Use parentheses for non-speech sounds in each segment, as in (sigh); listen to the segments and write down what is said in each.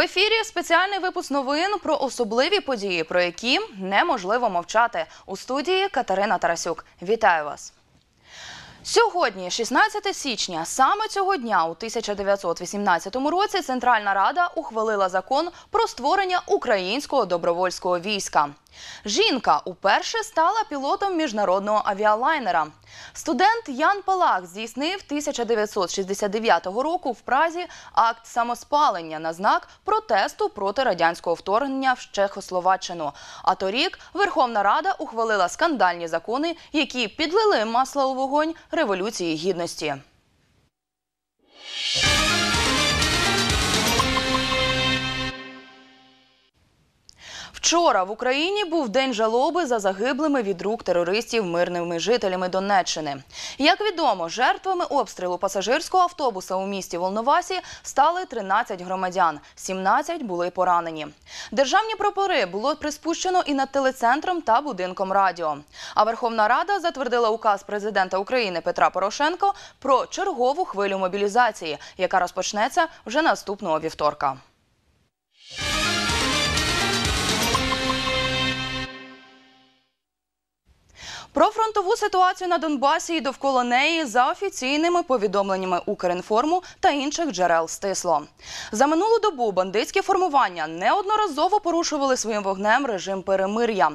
Ефірі спеціальний випуск новин про особливі події, про які неможливо мовчати. У студії Катерина Тарасюк. Вітаю вас. Сьогодні, 16 січня, саме цього дня, у 1918 році, Центральна Рада ухвалила закон про створення українського добровольського війська. Жінка уперше стала пілотом міжнародного авіалайнера. Студент Ян Палах здійснив 1969 року в Празі акт самоспалення на знак протесту проти радянського вторгнення в Чехословаччину. А торік Верховна Рада ухвалила скандальні закони, які підлили масло у вогонь Революції Гідності. Вчора в Україні був день жалоби за загиблими від рук терористів мирними жителями Донеччини. Як відомо, жертвами обстрілу пасажирського автобуса у місті Волновасі стали 13 громадян, 17 були поранені. Державні прапори було приспущено і над телецентром та будинком радіо. А Верховна Рада затвердила указ президента України Петра Порошенко про чергову хвилю мобілізації, яка розпочнеться вже наступного вівторка. Про фронтову ситуацію на Донбасі і довкола неї за офіційними повідомленнями Укрінформу та інших джерел стисло. За минулу добу бандитські формування неодноразово порушували своїм вогнем режим перемир'я.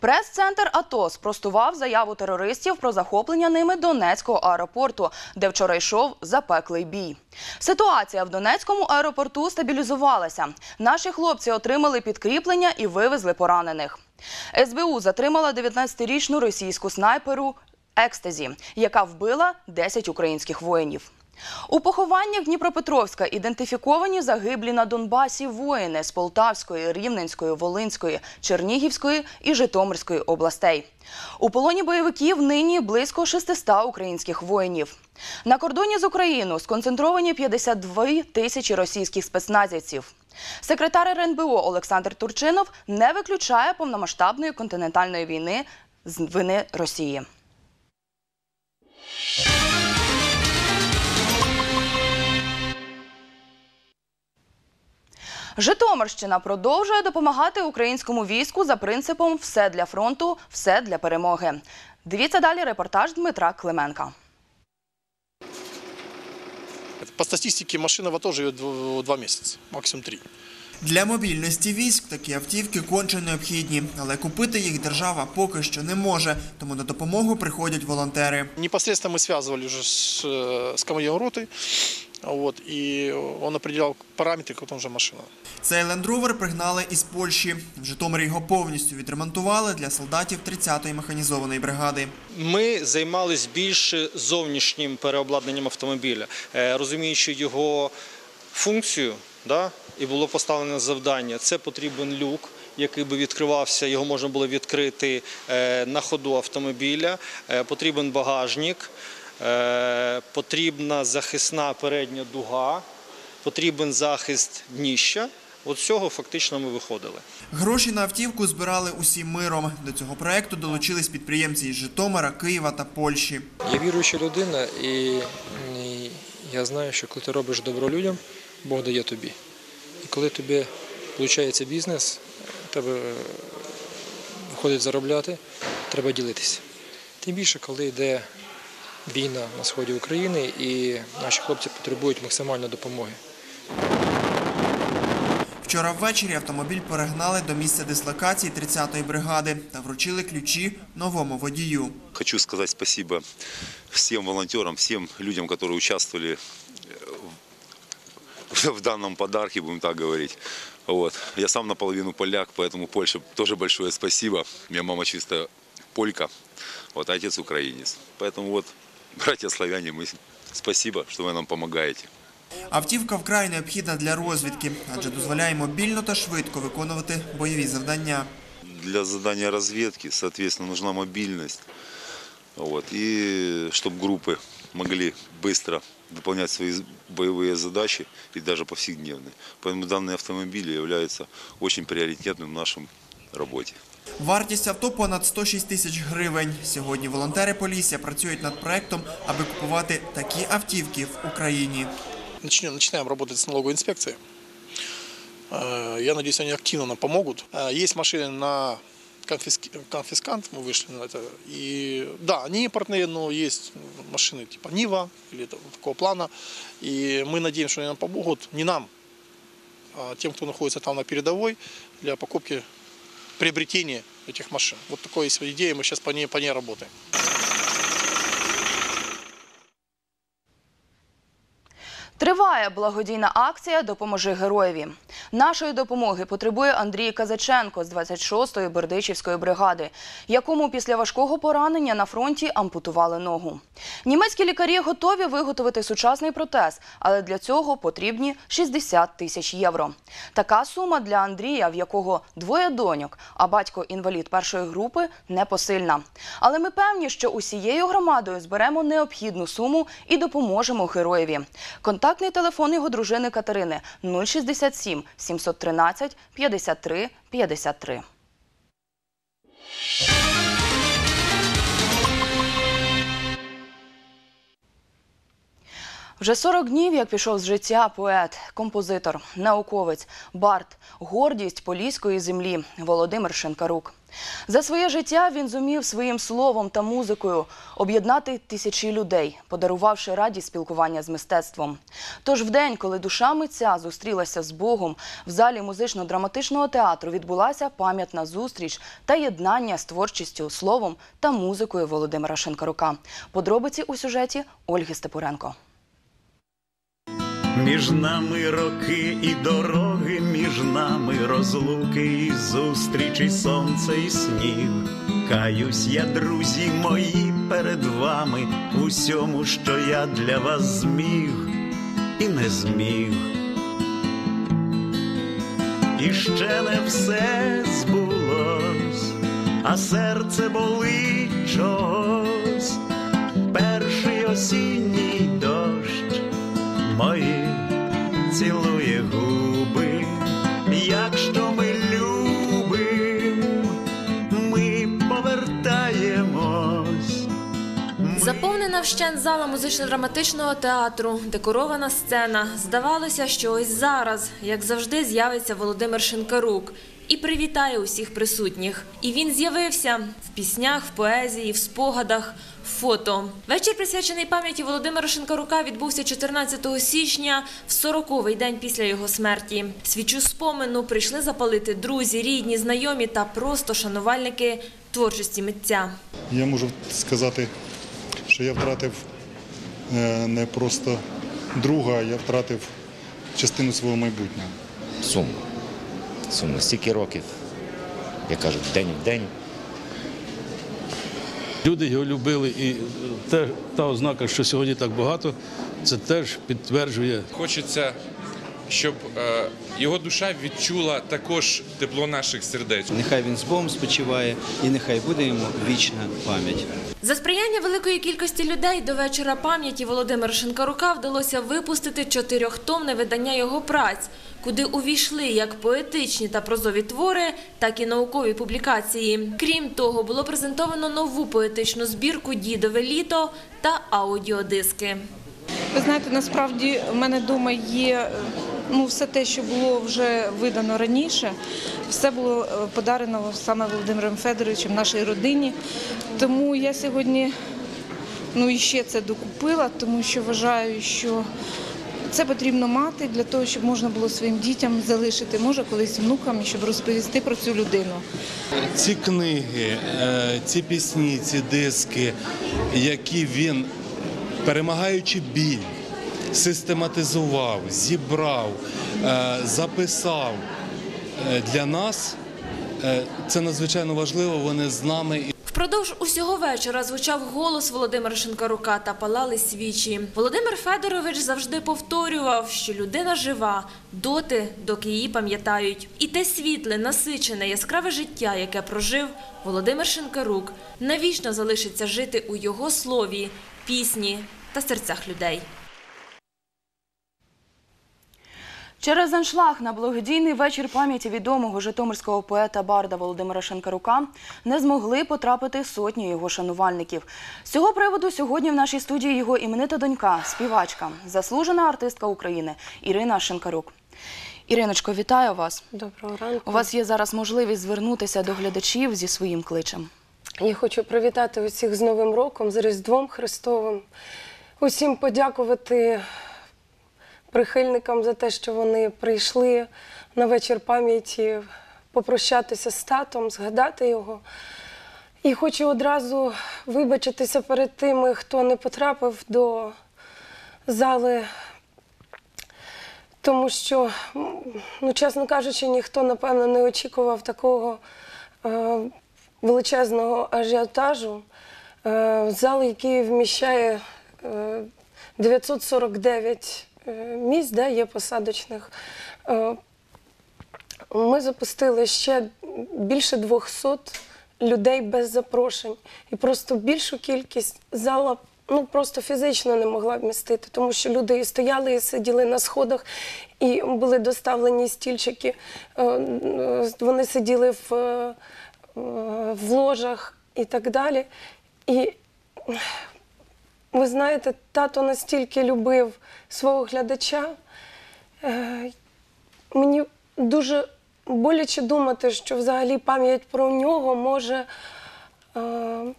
Прес-центр АТО спростував заяву терористів про захоплення ними Донецького аеропорту, де вчора йшов запеклий бій. Ситуація в Донецькому аеропорту стабілізувалася. Наші хлопці отримали підкріплення і вивезли поранених. СБУ затримала 19-річну російську снайперу Екстазі, яка вбила 10 українських воїнів. У похованнях Дніпропетровська ідентифіковані загиблі на Донбасі воїни з Полтавської, Рівненської, Волинської, Чернігівської і Житомирської областей. У полоні бойовиків нині близько 600 українських воїнів. На кордоні з Україною сконцентровані 52 тисячі російських спецназівців. Секретар РНБО Олександр Турчинов не виключає повномасштабної континентальної війни з вини Росії. Житомирщина продовжує допомагати українському війську за принципом все для фронту, все для перемоги. Дивіться далі репортаж Дмитра Клименка. По статистике машина в АТО живет дв- два месяца, максимум три. Для мобільності військ такі автівки конче необхідні, але купити їх держава поки що не може, тому на допомогу приходять волонтери. Непосредственно мы связывали уже с, э, с командиром роты, вот, и он определял параметры, как там же машина. Цей лендровер пригнали із Польщі. В Житомирі його повністю відремонтували для солдатів 30-ї механізованої бригади. Ми займалися більше зовнішнім переобладнанням автомобіля, Е, розуміючи його функцію, да, і було поставлено завдання. Це потрібен люк, який би відкривався, його можна було відкрити е, на ходу автомобіля. Е, Потрібен багажник, потрібна захисна передня дуга, потрібен захист дніща. От цього фактично ми виходили. Гроші на автівку збирали усім миром. До цього проекту долучились підприємці із Житомира, Києва та Польщі. Я віруюча людина, і, я знаю, що коли ти робиш добро людям, Бог дає тобі. І коли тобі виходить бізнес, тебе е, виходить заробляти, треба ділитися. Тим більше, коли йде війна на сході України і наші хлопці потребують максимальної допомоги. Вчора ввечері автомобіль перегнали до місця дислокації 30-ї бригади та вручили ключі новому водію. Хочу сказать спасибо всем волонтерам, всем людям, которые участвовали э, в в (laughs) данном подарке, будем так говорить. Вот. Я сам наполовину поляк, поэтому Польше тоже большое спасибо. У меня мама чисто полька, вот, а отец украинец. Поэтому вот, братья славяне, мы спасибо, что вы нам помогаете. Автівка вкрай необхідна для розвідки, адже дозволяє мобільно та швидко виконувати бойові завдання. Для задания разведки, соответственно, нужна мобильность. Вот, и чтобы группы могли быстро выполнять свои боевые задачи и даже повседневные. Поэтому данные автомобили являются очень приоритетным в нашем работе. Вартість авто понад 106 тисяч гривень. Сьогодні волонтери Полісся працюють над проектом, аби купувати такі автівки в Україні. Начнем, начинаем работать с налоговой инспекцией. Э, Я надеюсь, они активно нам помогут. Э, Есть машины на конфиски- конфискант, мы вышли на это. И да, они импортные, но есть машины типа Нива или там такого плана. И мы надеемся, что они нам помогут. Не нам, а тем, кто находится там на передовой для покупки, приобретения этих машин. Вот такая есть идея, мы сейчас по ней, по ней работаем. Триває благодійна акція Допоможи героєві. Нашої допомоги потребує Андрій Казаченко з 26-ї Бердичівської бригади, якому після важкого поранення на фронті ампутували ногу. Німецькі лікарі готові виготовити сучасний протез, але для цього потрібні 60 тисяч євро. Така сума для Андрія, в якого двоє доньок, а батько інвалід першої групи, непосильна. Але ми певні, що усією громадою зберемо необхідну суму і допоможемо героєві. Контактний телефон його дружини Катерини 067 713 53 53. Вже 40 днів, як пішов з життя поет, композитор, науковець, бард, гордість поліської землі Володимир Шинкарук. За своє життя він зумів своїм словом та музикою об'єднати тисячі людей, подарувавши радість спілкування з мистецтвом. Тож в день, коли душа митця зустрілася з Богом, в залі музично-драматичного театру відбулася пам'ятна зустріч та єднання з творчістю, словом та музикою Володимира Шинкарука. Подробиці у сюжеті Ольги Степуренко. Між нами роки і дороги, між нами розлуки і зустрічі, сонце і сніг. Каюсь я, друзі мої, перед вами усьому, що я для вас зміг і не зміг. І ще не все збулось, а серце болить чогось. Перший осінній дощ мої цілує губи, якщо ми любим, ми повертаємось. Ми Заповнена вщент зала музично-драматичного театру, декорована сцена. Здавалося, що ось зараз, як завжди, з'явиться Володимир Шинкарук і привітає усіх присутніх. І він з'явився в піснях, в поезії, в спогадах, в фото. Вечір, присвячений пам'яті Володимира Шинкарука, відбувся 14 січня, в 40-й день після його смерті. Свічу спомену прийшли запалити друзі, рідні, знайомі та просто шанувальники творчості митця. Я можу сказати, що я втратив е, не просто друга, я втратив частину свого майбутнього. Сумно. Сумно. Стільки років, як кажуть, день в день. Люди його любили, і те, та ознака, що сьогодні так багато, це теж підтверджує Хочеться, щоб е, його душа відчула також тепло наших сердець. Нехай він з Богом спочиває і нехай буде йому вічна пам'ять. За сприяння великої кількості людей до вечора пам'яті Володимира Шинкарука вдалося випустити чотирьохтомне видання його праць, куди увійшли як поетичні та прозові твори, так і наукові публікації. Крім того, було презентовано нову поетичну збірку Дідове літо та аудіодиски. Ви знаєте, насправді в мене вдома є ну, все те, що було вже видано раніше, все було е, подарено саме Володимиром Федоровичем нашій родині. Тому я сьогодні ну, і ще це докупила, тому що вважаю, що це потрібно мати для того, щоб можна було своїм дітям залишити, може колись внукам, щоб розповісти про цю людину. Ці книги, е, ці пісні, ці диски, які він, перемагаючи біль, систематизував, зібрав, е, записав е, для нас, е, це надзвичайно важливо. Вони з нами. Впродовж усього вечора звучав голос Володимира Шинкарука та палали свічі. Володимир Федорович завжди повторював, що людина жива доти, доки її пам'ятають. І те світле, насичене, яскраве життя, яке прожив Володимир Шинкарук, навічно залишиться жити у його слові, пісні та серцях людей. Через аншлаг на благодійний вечір пам'яті відомого житомирського поета Барда Володимира Шенкарука не змогли потрапити сотні його шанувальників. З цього приводу сьогодні в нашій студії його іменита донька, співачка, заслужена артистка України Ірина Шенкарук. Іриночко, вітаю вас. Доброго ранку. У вас є зараз можливість звернутися до глядачів зі своїм кличем. Я хочу привітати усіх з Новим роком, з Різдвом Христовим. Усім подякувати прихильникам за те, що вони прийшли на вечір пам'яті попрощатися з татом, згадати його. І хочу одразу вибачитися перед тими, хто не потрапив до зали, тому що, ну, чесно кажучи, ніхто, напевно, не очікував такого е, величезного ажіотажу. Е, зал, який вміщає е, 949 е, місць, да, є посадочних. Е, ми запустили ще більше 200 людей без запрошень. І просто більшу кількість зала ну, просто фізично не могла вмістити, тому що люди і стояли, і сиділи на сходах, і були доставлені стільчики. Е, е, Вони сиділи в, е, в ложах і так далі. І ви знаєте, тато настільки любив свого глядача. Е, Мені дуже боляче думати, що взагалі пам'ять про нього може е,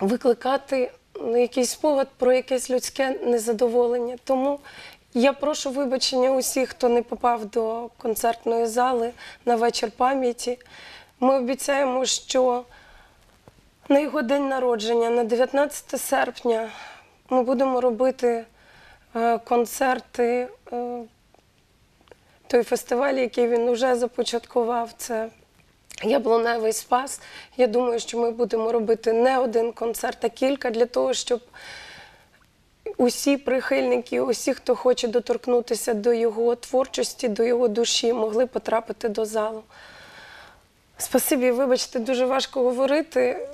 викликати якийсь спогад про якесь людське незадоволення. Тому я прошу вибачення усіх, хто не попав до концертної зали на вечір пам'яті. Ми обіцяємо, що на його день народження, на 19 серпня, ми будемо робити е, концерти. е, той фестиваль, який він вже започаткував, це Яблуневий спас. Я думаю, що ми будемо робити не один концерт, а кілька для того, щоб усі прихильники, усі, хто хоче доторкнутися до його творчості, до його душі, могли потрапити до залу. Спасибі, вибачте, дуже важко говорити.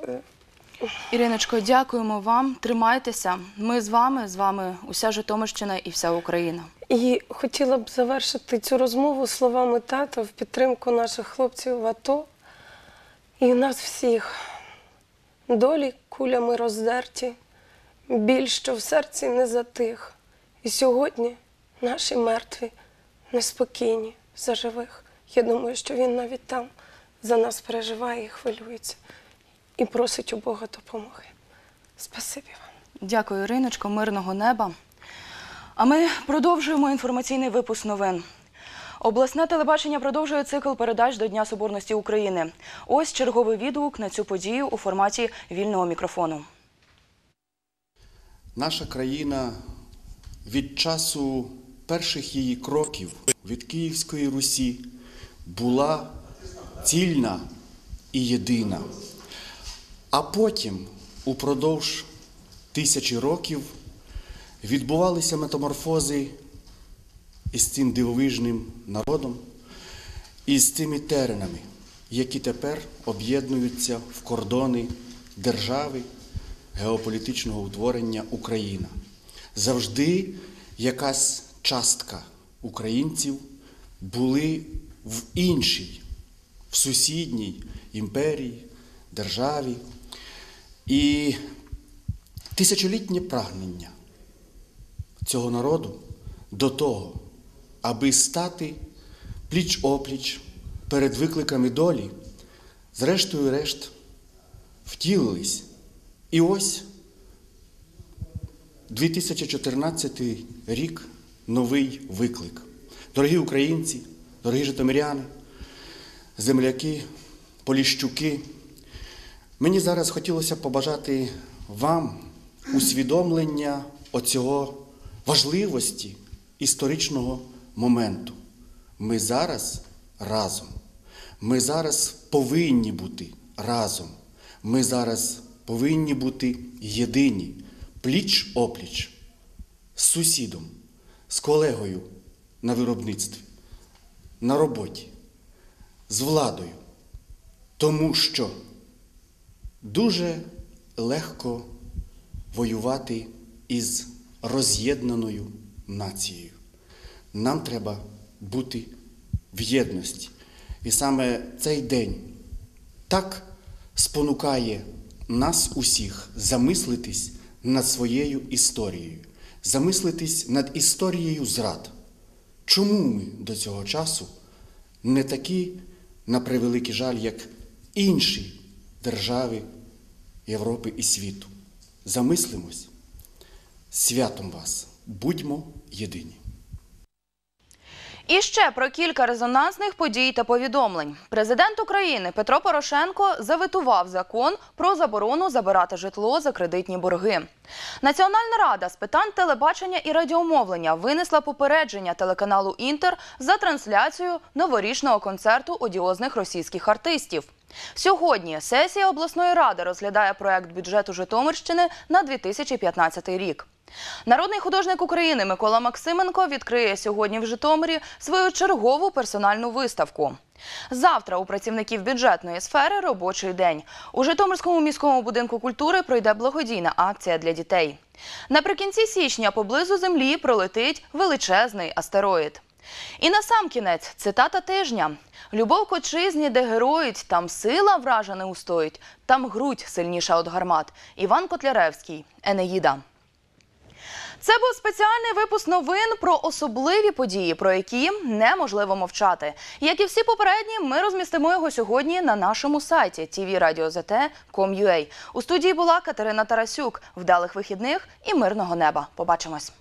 Іриночко, дякуємо вам. Тримайтеся. Ми з вами, з вами уся Житомирщина і вся Україна. І хотіла б завершити цю розмову словами тата в підтримку наших хлопців в АТО і нас всіх. Долі кулями роздерті, біль, що в серці не затих. І сьогодні наші мертві неспокійні за живих. Я думаю, що він навіть там за нас переживає і хвилюється, і просить у Бога допомоги. Спасибі вам. Дякую, Іриночко, мирного неба. А ми продовжуємо інформаційний випуск новин. Обласне телебачення продовжує цикл передач до Дня Соборності України. Ось черговий відгук на цю подію у форматі вільного мікрофону. Наша країна від часу перших її кроків від Київської Русі була цільна і єдина. А потім, упродовж тисячі років, відбувалися метаморфози із цим дивовижним народом і з цими теренами, які тепер об'єднуються в кордони держави геополітичного утворення Україна. Завжди якась частка українців були в іншій, в сусідній імперії, державі. І тисячолітнє прагнення цього народу до того, аби стати пліч-опліч перед викликами долі, зрештою решт втілились. І ось 2014 рік новий виклик. Дорогі українці, дорогі житомиряни, земляки, поліщуки. Мені зараз хотілося побажати вам усвідомлення оцього важливості історичного моменту. Ми зараз разом. Ми зараз повинні бути разом. Ми зараз повинні бути єдині, пліч-опліч, з сусідом, з колегою на виробництві, на роботі, з владою. Тому що дуже легко воювати із роз'єднаною нацією. Нам треба бути в єдності. І саме цей день так спонукає нас усіх замислитись над своєю історією, замислитись над історією зрад, Чому ми до цього часу не такі, на превеликий жаль, як інші держави Європи і світу? Замислимось. Святом вас! Будьмо єдині! І ще про кілька резонансних подій та повідомлень. Президент України Петро Порошенко заветував закон про заборону забирати житло за кредитні борги. Національна рада з питань телебачення і радіомовлення винесла попередження телеканалу Інтер за трансляцію новорічного концерту одіозних російських артистів. Сьогодні сесія обласної ради розглядає проект бюджету Житомирщини на 2015 рік. Народний художник України Микола Максименко відкриє сьогодні в Житомирі свою чергову персональну виставку. Завтра у працівників бюджетної сфери робочий день. У Житомирському міському будинку культури пройде благодійна акція для дітей. Наприкінці січня поблизу землі пролетить величезний астероїд. І на сам кінець цитата тижня: Любов к отчизні, де героїть, там сила вража устоїть, там грудь сильніша від гармат. Іван Котляревський, Енеїда. Це був спеціальний випуск новин про особливі події, про які неможливо мовчати. Як і всі попередні, ми розмістимо його сьогодні на нашому сайті tvradio.zt.com.ua. У студії була Катерина Тарасюк. Вдалих вихідних і мирного неба. Побачимось.